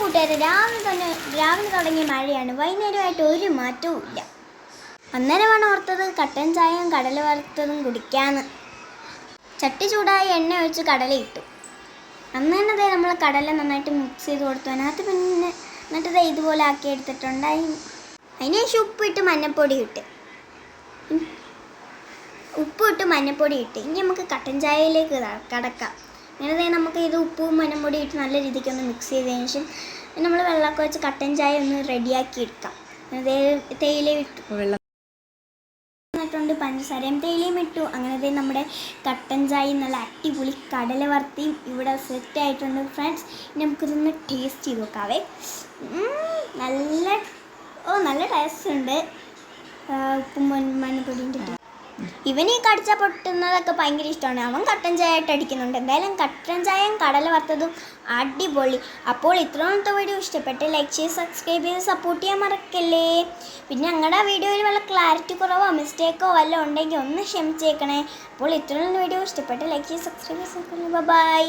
കൂട്ടുകാരെ രാവിലെ തന്നെ രാവിലെ തുടങ്ങിയ മഴയാണ്. വൈകുന്നേരമായിട്ട് ഒരു മാറ്റവും ഇല്ല. അന്നേരമാണ് ഓർത്തത് കട്ടൻ ചായയും കടല വറുത്തതും കുടിക്കാന്ന്. ചട്ടി ചൂടായി എണ്ണ ഒഴിച്ച് കടല ഇട്ടു. അന്ന് തന്നെ ദേ നമ്മൾ കടല നന്നായിട്ട് മിക്സ് ചെയ്ത് കൊടുത്തു. അതിനകത്ത് പിന്നെ എന്നിട്ട് ദേ ഇതുപോലെ ആക്കി എടുത്തിട്ടുണ്ടായി. അതിന് ശേഷം ഉപ്പിട്ട് മഞ്ഞപ്പൊടി ഇട്ട്. ഉപ്പ് ഇട്ട് മഞ്ഞപ്പൊടി ഇട്ട്. ഇനി നമുക്ക് കട്ടൻ ചായയിലേക്ക് കടക്കാം. അങ്ങനെ നമുക്ക് ഇത് ഉപ്പും ഇട്ട് നല്ല രീതിക്ക് ഒന്ന് മിക്സ് ചെയ്തതിന് ശേഷം നമ്മൾ വെള്ളമൊക്കെ വെച്ച് കട്ടൻ ചായ ഒന്ന് റെഡിയാക്കി എടുക്കാം. തേയില ഇട്ടു വെള്ളം പഞ്ചസാരയും തേയിലയും ഇട്ടു. അങ്ങനെ ദേ നമ്മുടെ കട്ടൻ ചായ നല്ല അടിപൊളി കടല വറുത്തിയും ഇവിടെ സെറ്റ് ആയിട്ടുണ്ട് ഫ്രണ്ട്സ് ഇനി നമുക്കിതൊന്ന് ടേസ്റ്റ് ചെയ്ത് നോക്കാവേ. നല്ല ഓ നല്ല ടേസ്റ്റ് ഉണ്ട്. ഉപ്പും ഇട്ടിട്ട് ഇവന് ഈ കടിച്ച പൊട്ടുന്നതൊക്കെ ഭയങ്കര ഇഷ്ടമാണ്. അവൻ കട്ടൻ ചായ ആയിട്ട് അടിക്കുന്നുണ്ട്. എന്തായാലും കട്ടൻ ചായയും കടല വറുത്തതും അടിപൊളി. അപ്പോൾ ഇത്രയൊന്നത്തെ വീഡിയോ ഇഷ്ടപ്പെട്ട് ലൈക്ക് ചെയ്ത് സബ്സ്ക്രൈബ് ചെയ്ത് സപ്പോർട്ട് ചെയ്യാൻ മറക്കല്ലേ? പിന്നെ ഞങ്ങളുടെ വീഡിയോയിൽ വല്ല ക്ലാരിറ്റി കുറവോ മിസ്റ്റേക്കോ വല്ലതും ഉണ്ടെങ്കിൽ ഒന്ന് ക്ഷമിച്ചേക്കണേ. അപ്പോൾ ഇത്രയൊന്നും വീഡിയോ ഇഷ്ടപ്പെട്ട് ലൈക്ക് ചെയ്ത് സബ്സ്ക്രൈബ് ചെയ്ത് ബൈ